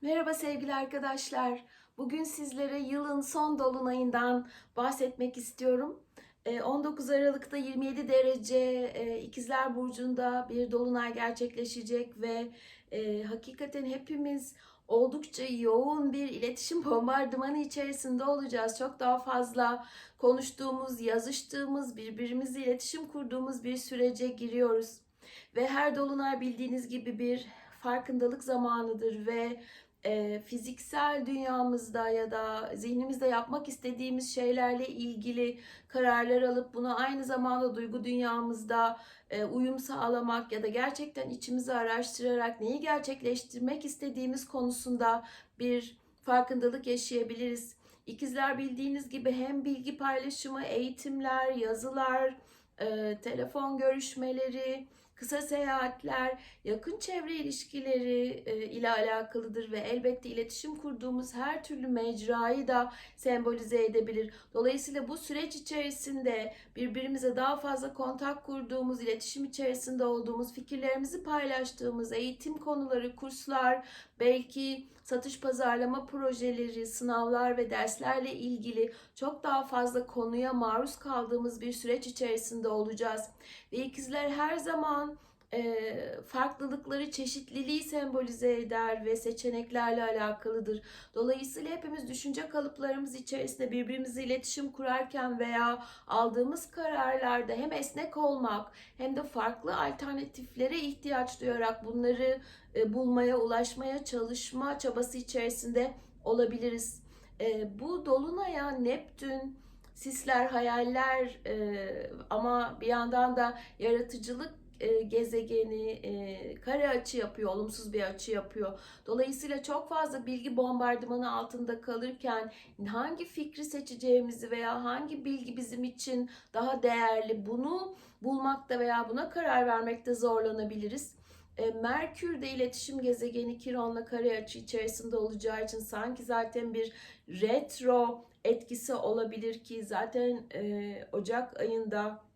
Merhaba sevgili arkadaşlar. Bugün sizlere yılın son dolunayından bahsetmek istiyorum. Ee, 19 Aralık'ta 27 derece e, İkizler Burcu'nda bir dolunay gerçekleşecek ve e, hakikaten hepimiz oldukça yoğun bir iletişim bombardımanı içerisinde olacağız. Çok daha fazla konuştuğumuz, yazıştığımız, birbirimizle iletişim kurduğumuz bir sürece giriyoruz. Ve her dolunay bildiğiniz gibi bir farkındalık zamanıdır ve e, fiziksel dünyamızda ya da zihnimizde yapmak istediğimiz şeylerle ilgili kararlar alıp bunu aynı zamanda duygu dünyamızda e, uyum sağlamak ya da gerçekten içimizi araştırarak neyi gerçekleştirmek istediğimiz konusunda bir farkındalık yaşayabiliriz. İkizler bildiğiniz gibi hem bilgi paylaşımı, eğitimler, yazılar, e, telefon görüşmeleri, kısa seyahatler, yakın çevre ilişkileri e, ile alakalıdır ve elbette iletişim kurduğumuz her türlü mecrayı da sembolize edebilir. Dolayısıyla bu süreç içerisinde birbirimize daha fazla kontak kurduğumuz, iletişim içerisinde olduğumuz, fikirlerimizi paylaştığımız eğitim konuları, kurslar, belki satış pazarlama projeleri, sınavlar ve derslerle ilgili çok daha fazla konuya maruz kaldığımız bir süreç içerisinde olacağız. Ve ikizler her zaman e, farklılıkları, çeşitliliği sembolize eder ve seçeneklerle alakalıdır. Dolayısıyla hepimiz düşünce kalıplarımız içerisinde birbirimizle iletişim kurarken veya aldığımız kararlarda hem esnek olmak hem de farklı alternatiflere ihtiyaç duyarak bunları e, bulmaya, ulaşmaya çalışma çabası içerisinde olabiliriz. E, bu dolunaya Neptün, sisler, hayaller e, ama bir yandan da yaratıcılık e, gezegeni e, kare açı yapıyor, olumsuz bir açı yapıyor. Dolayısıyla çok fazla bilgi bombardımanı altında kalırken hangi fikri seçeceğimizi veya hangi bilgi bizim için daha değerli bunu bulmakta veya buna karar vermekte zorlanabiliriz. E, Merkür de iletişim gezegeni Kiron'la kare açı içerisinde olacağı için sanki zaten bir retro etkisi olabilir ki zaten e, Ocak ayında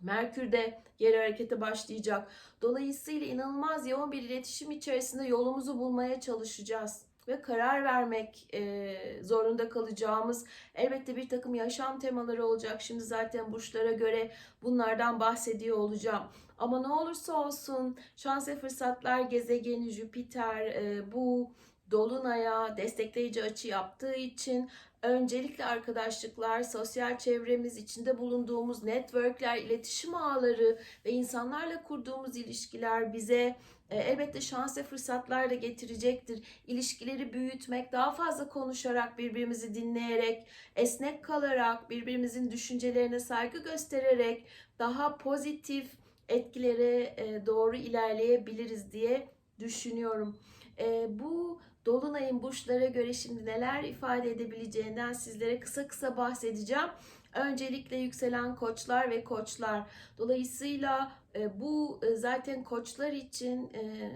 Merkür de geri harekete başlayacak. Dolayısıyla inanılmaz yoğun bir iletişim içerisinde yolumuzu bulmaya çalışacağız ve karar vermek e, zorunda kalacağımız elbette bir takım yaşam temaları olacak. Şimdi zaten burçlara göre bunlardan bahsediyor olacağım. Ama ne olursa olsun şans ve fırsatlar gezegeni Jüpiter e, bu dolunaya destekleyici açı yaptığı için öncelikle arkadaşlıklar, sosyal çevremiz, içinde bulunduğumuz networkler, iletişim ağları ve insanlarla kurduğumuz ilişkiler bize e, elbette şans ve fırsatlar da getirecektir. İlişkileri büyütmek, daha fazla konuşarak, birbirimizi dinleyerek, esnek kalarak, birbirimizin düşüncelerine saygı göstererek daha pozitif etkilere e, doğru ilerleyebiliriz diye düşünüyorum. E, bu Dolunay'ın burçlara göre şimdi neler ifade edebileceğinden sizlere kısa kısa bahsedeceğim. Öncelikle yükselen koçlar ve koçlar. Dolayısıyla e, bu e, zaten koçlar için e,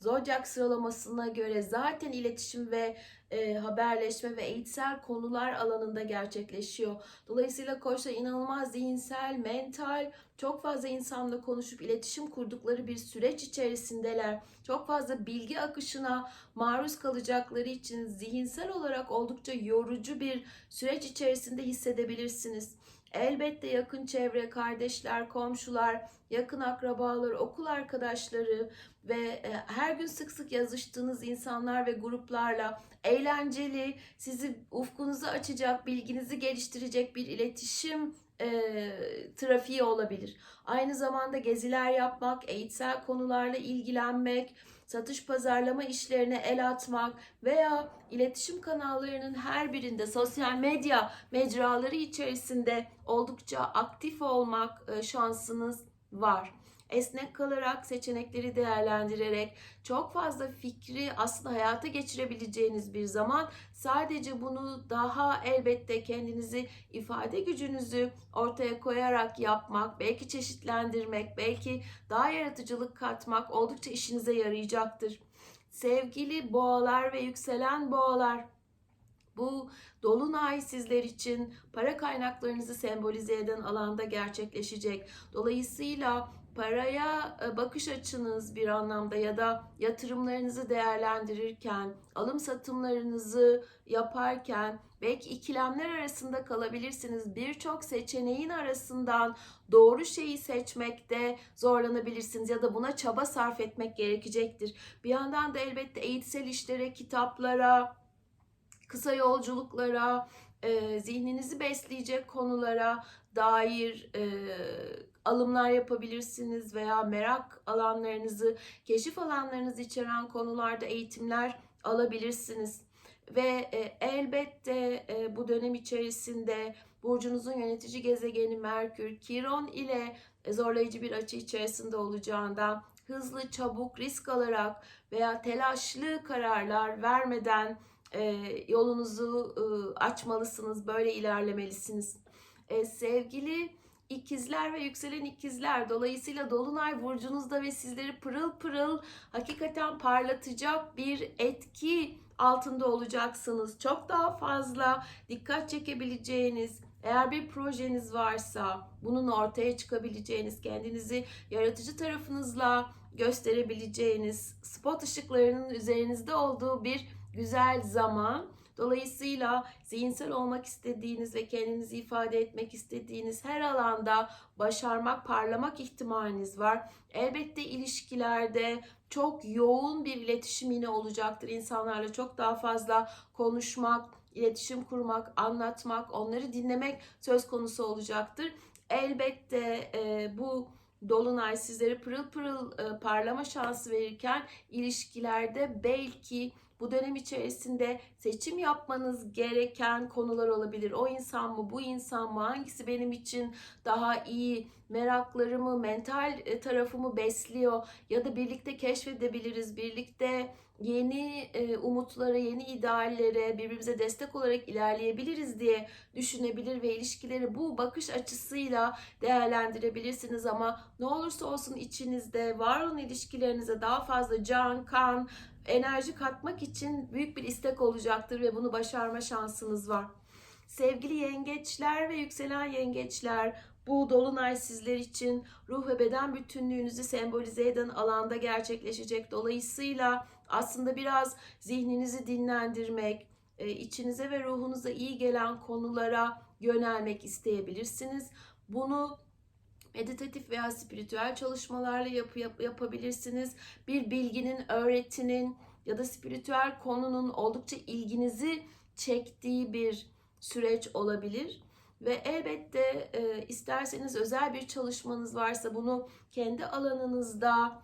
zodyak sıralamasına göre zaten iletişim ve haberleşme ve eğitsel konular alanında gerçekleşiyor. Dolayısıyla koçlar inanılmaz zihinsel, mental, çok fazla insanla konuşup iletişim kurdukları bir süreç içerisindeler. Çok fazla bilgi akışına maruz kalacakları için zihinsel olarak oldukça yorucu bir süreç içerisinde hissedebilirsiniz. Elbette yakın çevre, kardeşler, komşular, yakın akrabalar, okul arkadaşları ve e, her gün sık sık yazıştığınız insanlar ve gruplarla eğlenceli, sizi ufkunuzu açacak, bilginizi geliştirecek bir iletişim e, trafiği olabilir. Aynı zamanda geziler yapmak, eğitsel konularla ilgilenmek, satış pazarlama işlerine el atmak veya iletişim kanallarının her birinde sosyal medya mecraları içerisinde oldukça aktif olmak şansınız var esnek kalarak, seçenekleri değerlendirerek çok fazla fikri aslında hayata geçirebileceğiniz bir zaman sadece bunu daha elbette kendinizi ifade gücünüzü ortaya koyarak yapmak, belki çeşitlendirmek, belki daha yaratıcılık katmak oldukça işinize yarayacaktır. Sevgili boğalar ve yükselen boğalar bu dolunay sizler için para kaynaklarınızı sembolize eden alanda gerçekleşecek. Dolayısıyla paraya e, bakış açınız bir anlamda ya da yatırımlarınızı değerlendirirken, alım satımlarınızı yaparken belki ikilemler arasında kalabilirsiniz. Birçok seçeneğin arasından doğru şeyi seçmekte zorlanabilirsiniz ya da buna çaba sarf etmek gerekecektir. Bir yandan da elbette eğitsel işlere, kitaplara, kısa yolculuklara, e, zihninizi besleyecek konulara dair e, alımlar yapabilirsiniz veya merak alanlarınızı, keşif alanlarınızı içeren konularda eğitimler alabilirsiniz. Ve e, elbette e, bu dönem içerisinde burcunuzun yönetici gezegeni Merkür, Kiron ile e, zorlayıcı bir açı içerisinde olacağından hızlı, çabuk, risk alarak veya telaşlı kararlar vermeden yolunuzu e, açmalısınız, böyle ilerlemelisiniz. E, sevgili ikizler ve yükselen ikizler dolayısıyla dolunay burcunuzda ve sizleri pırıl pırıl hakikaten parlatacak bir etki altında olacaksınız. Çok daha fazla dikkat çekebileceğiniz, eğer bir projeniz varsa bunun ortaya çıkabileceğiniz, kendinizi yaratıcı tarafınızla gösterebileceğiniz, spot ışıklarının üzerinizde olduğu bir güzel zaman. Dolayısıyla zihinsel olmak istediğiniz ve kendinizi ifade etmek istediğiniz her alanda başarmak, parlamak ihtimaliniz var. Elbette ilişkilerde çok yoğun bir iletişim yine olacaktır. İnsanlarla çok daha fazla konuşmak, iletişim kurmak, anlatmak, onları dinlemek söz konusu olacaktır. Elbette e, bu Dolunay sizlere pırıl pırıl e, parlama şansı verirken ilişkilerde belki bu dönem içerisinde seçim yapmanız gereken konular olabilir. O insan mı, bu insan mı, hangisi benim için daha iyi, meraklarımı, mental e, tarafımı besliyor ya da birlikte keşfedebiliriz, birlikte yeni e, umutlara, yeni ideallere birbirimize destek olarak ilerleyebiliriz diye düşünebilir ve ilişkileri bu bakış açısıyla değerlendirebilirsiniz ama ne olursa olsun içinizde var olan ilişkilerinize daha fazla can, kan, enerji katmak için büyük bir istek olacaktır ve bunu başarma şansınız var. Sevgili yengeçler ve yükselen yengeçler, bu dolunay sizler için ruh ve beden bütünlüğünüzü sembolize eden alanda gerçekleşecek. Dolayısıyla aslında biraz zihninizi dinlendirmek, e, içinize ve ruhunuza iyi gelen konulara yönelmek isteyebilirsiniz. Bunu meditatif veya spiritüel çalışmalarla yap, yap, yapabilirsiniz. Bir bilginin, öğretinin ya da spiritüel konunun oldukça ilginizi çektiği bir süreç olabilir. Ve elbette e, isterseniz özel bir çalışmanız varsa bunu kendi alanınızda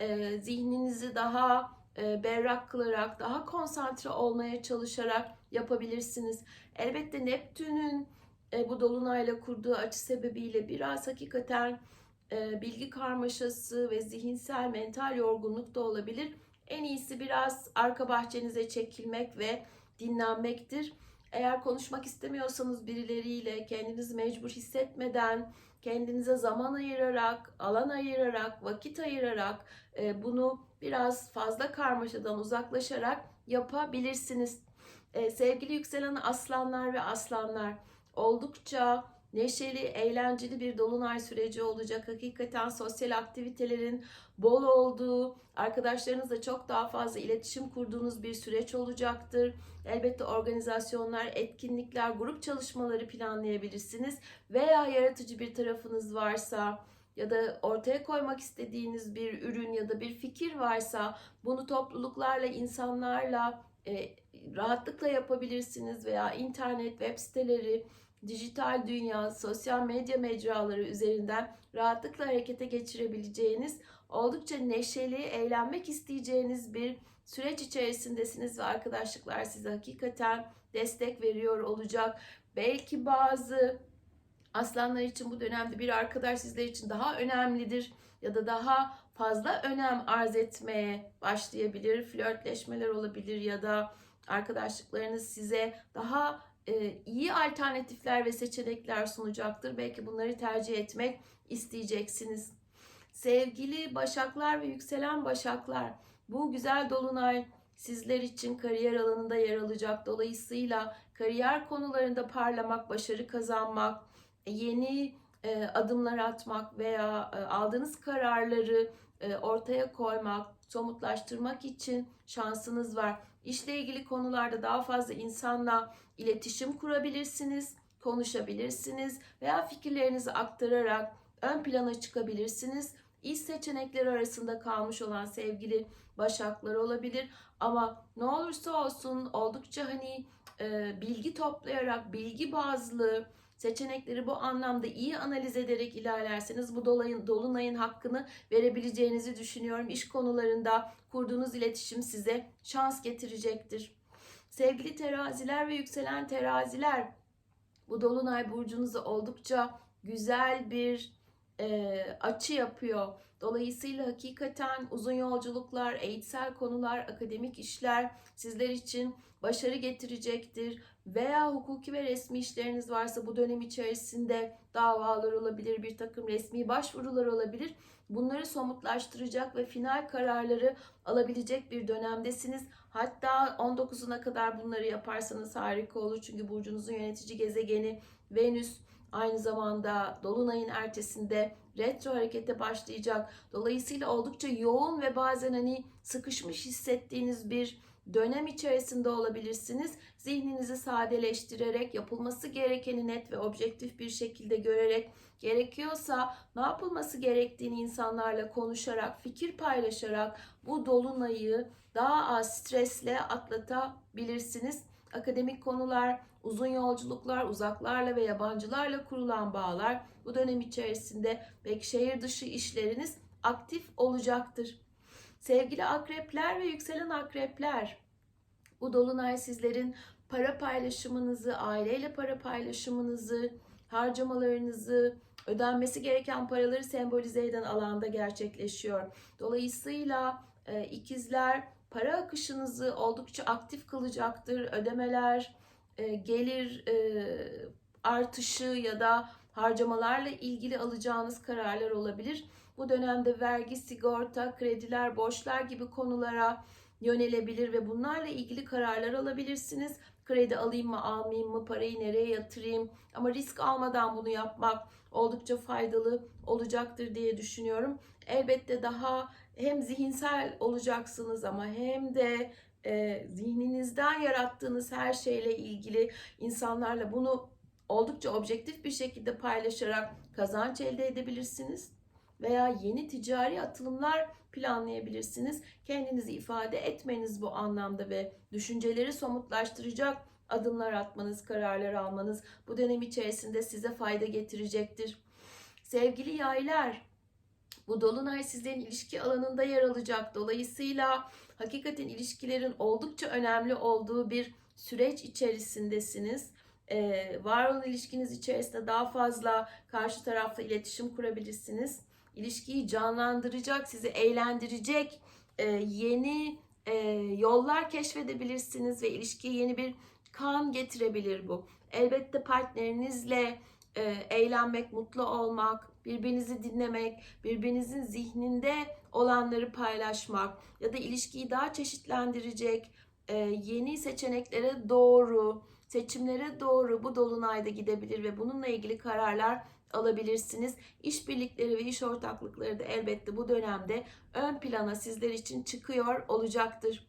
e, zihninizi daha e, berrak kılarak, daha konsantre olmaya çalışarak yapabilirsiniz. Elbette Neptün'ün e, bu dolunayla kurduğu açı sebebiyle biraz hakikaten e, bilgi karmaşası ve zihinsel mental yorgunluk da olabilir. En iyisi biraz arka bahçenize çekilmek ve dinlenmektir. Eğer konuşmak istemiyorsanız birileriyle kendinizi mecbur hissetmeden, kendinize zaman ayırarak, alan ayırarak, vakit ayırarak e, bunu biraz fazla karmaşadan uzaklaşarak yapabilirsiniz. E, sevgili yükselen aslanlar ve aslanlar, oldukça neşeli, eğlenceli bir dolunay süreci olacak. Hakikaten sosyal aktivitelerin bol olduğu, arkadaşlarınızla çok daha fazla iletişim kurduğunuz bir süreç olacaktır. Elbette organizasyonlar, etkinlikler, grup çalışmaları planlayabilirsiniz. Veya yaratıcı bir tarafınız varsa ya da ortaya koymak istediğiniz bir ürün ya da bir fikir varsa bunu topluluklarla, insanlarla e, rahatlıkla yapabilirsiniz veya internet, web siteleri, dijital dünya, sosyal medya mecraları üzerinden rahatlıkla harekete geçirebileceğiniz, oldukça neşeli, eğlenmek isteyeceğiniz bir süreç içerisindesiniz ve arkadaşlıklar size hakikaten destek veriyor olacak. Belki bazı aslanlar için bu dönemde bir arkadaş sizler için daha önemlidir ya da daha fazla önem arz etmeye başlayabilir. Flörtleşmeler olabilir ya da arkadaşlıklarınız size daha iyi alternatifler ve seçenekler sunacaktır. Belki bunları tercih etmek isteyeceksiniz. Sevgili başaklar ve yükselen başaklar, bu güzel dolunay sizler için kariyer alanında yer alacak. Dolayısıyla kariyer konularında parlamak, başarı kazanmak, yeni e, adımlar atmak veya e, aldığınız kararları e, ortaya koymak, somutlaştırmak için şansınız var. İşle ilgili konularda daha fazla insanla iletişim kurabilirsiniz, konuşabilirsiniz veya fikirlerinizi aktararak ön plana çıkabilirsiniz. İş seçenekleri arasında kalmış olan sevgili başaklar olabilir ama ne olursa olsun oldukça hani e, bilgi toplayarak, bilgi bazlı seçenekleri bu anlamda iyi analiz ederek ilerlerseniz bu dolayın, dolunayın hakkını verebileceğinizi düşünüyorum. İş konularında kurduğunuz iletişim size şans getirecektir. Sevgili teraziler ve yükselen teraziler bu dolunay burcunuza oldukça güzel bir e, açı yapıyor. Dolayısıyla hakikaten uzun yolculuklar, eğitsel konular, akademik işler sizler için başarı getirecektir. Veya hukuki ve resmi işleriniz varsa bu dönem içerisinde davalar olabilir, bir takım resmi başvurular olabilir. Bunları somutlaştıracak ve final kararları alabilecek bir dönemdesiniz. Hatta 19'una kadar bunları yaparsanız harika olur. Çünkü burcunuzun yönetici gezegeni Venüs aynı zamanda Dolunay'ın ertesinde retro harekete başlayacak. Dolayısıyla oldukça yoğun ve bazen hani sıkışmış hissettiğiniz bir dönem içerisinde olabilirsiniz. Zihninizi sadeleştirerek, yapılması gerekeni net ve objektif bir şekilde görerek, gerekiyorsa ne yapılması gerektiğini insanlarla konuşarak, fikir paylaşarak bu dolunayı daha az stresle atlatabilirsiniz. Akademik konular, uzun yolculuklar, uzaklarla ve yabancılarla kurulan bağlar bu dönem içerisinde belki şehir dışı işleriniz aktif olacaktır. Sevgili akrepler ve yükselen akrepler, bu dolunay sizlerin para paylaşımınızı, aileyle para paylaşımınızı, harcamalarınızı, ödenmesi gereken paraları sembolize eden alanda gerçekleşiyor. Dolayısıyla e, ikizler para akışınızı oldukça aktif kılacaktır. Ödemeler, e, gelir e, artışı ya da harcamalarla ilgili alacağınız kararlar olabilir. Bu dönemde vergi, sigorta, krediler, borçlar gibi konulara yönelebilir ve bunlarla ilgili kararlar alabilirsiniz. Kredi alayım mı, almayayım mı, parayı nereye yatırayım? Ama risk almadan bunu yapmak oldukça faydalı olacaktır diye düşünüyorum. Elbette daha hem zihinsel olacaksınız ama hem de e, zihninizden yarattığınız her şeyle ilgili insanlarla bunu oldukça objektif bir şekilde paylaşarak kazanç elde edebilirsiniz veya yeni ticari atılımlar planlayabilirsiniz. Kendinizi ifade etmeniz bu anlamda ve düşünceleri somutlaştıracak adımlar atmanız, kararlar almanız bu dönem içerisinde size fayda getirecektir. Sevgili yaylar, bu dolunay sizlerin ilişki alanında yer alacak. Dolayısıyla hakikaten ilişkilerin oldukça önemli olduğu bir süreç içerisindesiniz. Ee, var olan ilişkiniz içerisinde daha fazla karşı tarafla iletişim kurabilirsiniz. İlişkiyi canlandıracak, sizi eğlendirecek e, yeni e, yollar keşfedebilirsiniz ve ilişkiye yeni bir kan getirebilir bu. Elbette partnerinizle e, eğlenmek, mutlu olmak, birbirinizi dinlemek, birbirinizin zihninde olanları paylaşmak ya da ilişkiyi daha çeşitlendirecek e, yeni seçeneklere doğru, seçimlere doğru bu dolunayda gidebilir ve bununla ilgili kararlar alabilirsiniz. İşbirlikleri ve iş ortaklıkları da elbette bu dönemde ön plana sizler için çıkıyor olacaktır.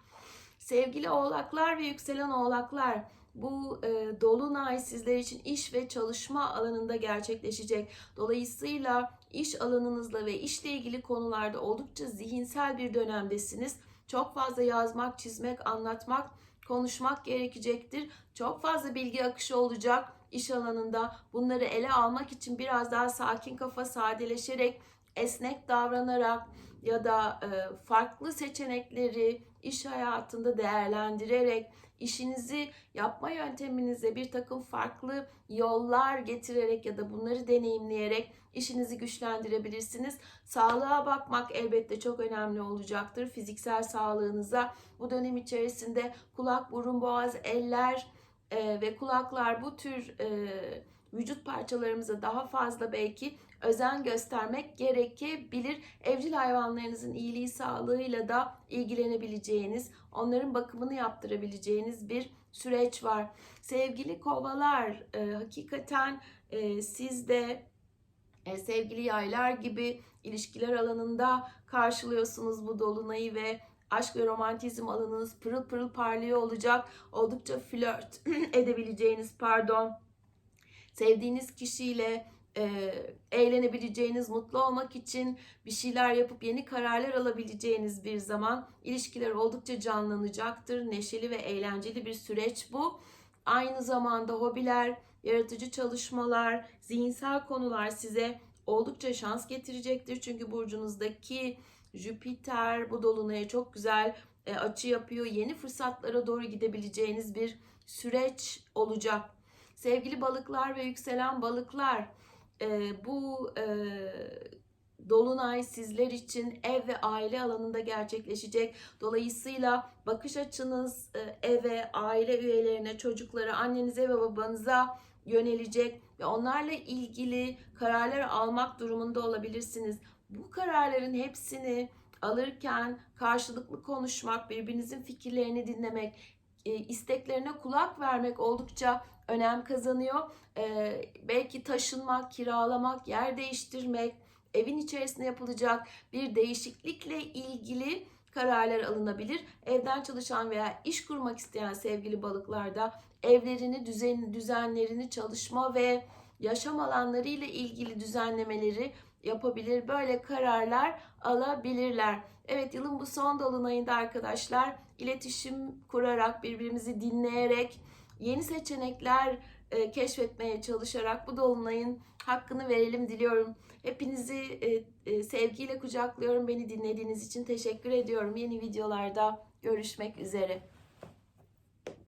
Sevgili oğlaklar ve yükselen oğlaklar, bu e, dolunay sizler için iş ve çalışma alanında gerçekleşecek. Dolayısıyla iş alanınızla ve işle ilgili konularda oldukça zihinsel bir dönemdesiniz. Çok fazla yazmak, çizmek, anlatmak, konuşmak gerekecektir. Çok fazla bilgi akışı olacak iş alanında. Bunları ele almak için biraz daha sakin kafa, sadeleşerek, esnek davranarak ya da e, farklı seçenekleri iş hayatında değerlendirerek işinizi yapma yönteminize bir takım farklı yollar getirerek ya da bunları deneyimleyerek işinizi güçlendirebilirsiniz. Sağlığa bakmak elbette çok önemli olacaktır. Fiziksel sağlığınıza bu dönem içerisinde kulak, burun, boğaz, eller e, ve kulaklar bu tür e, vücut parçalarımıza daha fazla belki özen göstermek gerekebilir. Evcil hayvanlarınızın iyiliği sağlığıyla da ilgilenebileceğiniz, onların bakımını yaptırabileceğiniz bir süreç var. Sevgili kovalar, e, hakikaten e, siz de E, sevgili yaylar gibi ilişkiler alanında karşılıyorsunuz bu dolunayı ve aşk ve romantizm alanınız pırıl pırıl parlıyor olacak. Oldukça flört edebileceğiniz pardon sevdiğiniz kişiyle e, eğlenebileceğiniz, mutlu olmak için bir şeyler yapıp yeni kararlar alabileceğiniz bir zaman. İlişkiler oldukça canlanacaktır. Neşeli ve eğlenceli bir süreç bu. Aynı zamanda hobiler, yaratıcı çalışmalar, zihinsel konular size oldukça şans getirecektir. Çünkü burcunuzdaki Jüpiter bu dolunaya çok güzel e, açı yapıyor. Yeni fırsatlara doğru gidebileceğiniz bir süreç olacak. Sevgili balıklar ve yükselen balıklar, e, bu e, dolunay sizler için ev ve aile alanında gerçekleşecek. Dolayısıyla bakış açınız e, eve, aile üyelerine, çocuklara, annenize ve babanıza yönelecek ve onlarla ilgili kararlar almak durumunda olabilirsiniz. Bu kararların hepsini alırken karşılıklı konuşmak, birbirinizin fikirlerini dinlemek, e, isteklerine kulak vermek oldukça önem kazanıyor. Ee, belki taşınmak, kiralamak, yer değiştirmek, evin içerisinde yapılacak bir değişiklikle ilgili kararlar alınabilir. Evden çalışan veya iş kurmak isteyen sevgili balıklarda evlerini, düzen, düzenlerini, çalışma ve yaşam alanları ile ilgili düzenlemeleri yapabilir. Böyle kararlar alabilirler. Evet yılın bu son dolunayında arkadaşlar iletişim kurarak, birbirimizi dinleyerek, yeni seçenekler e, keşfetmeye çalışarak bu dolunayın hakkını verelim diliyorum. Hepinizi e, e, sevgiyle kucaklıyorum. Beni dinlediğiniz için teşekkür ediyorum. Yeni videolarda görüşmek üzere.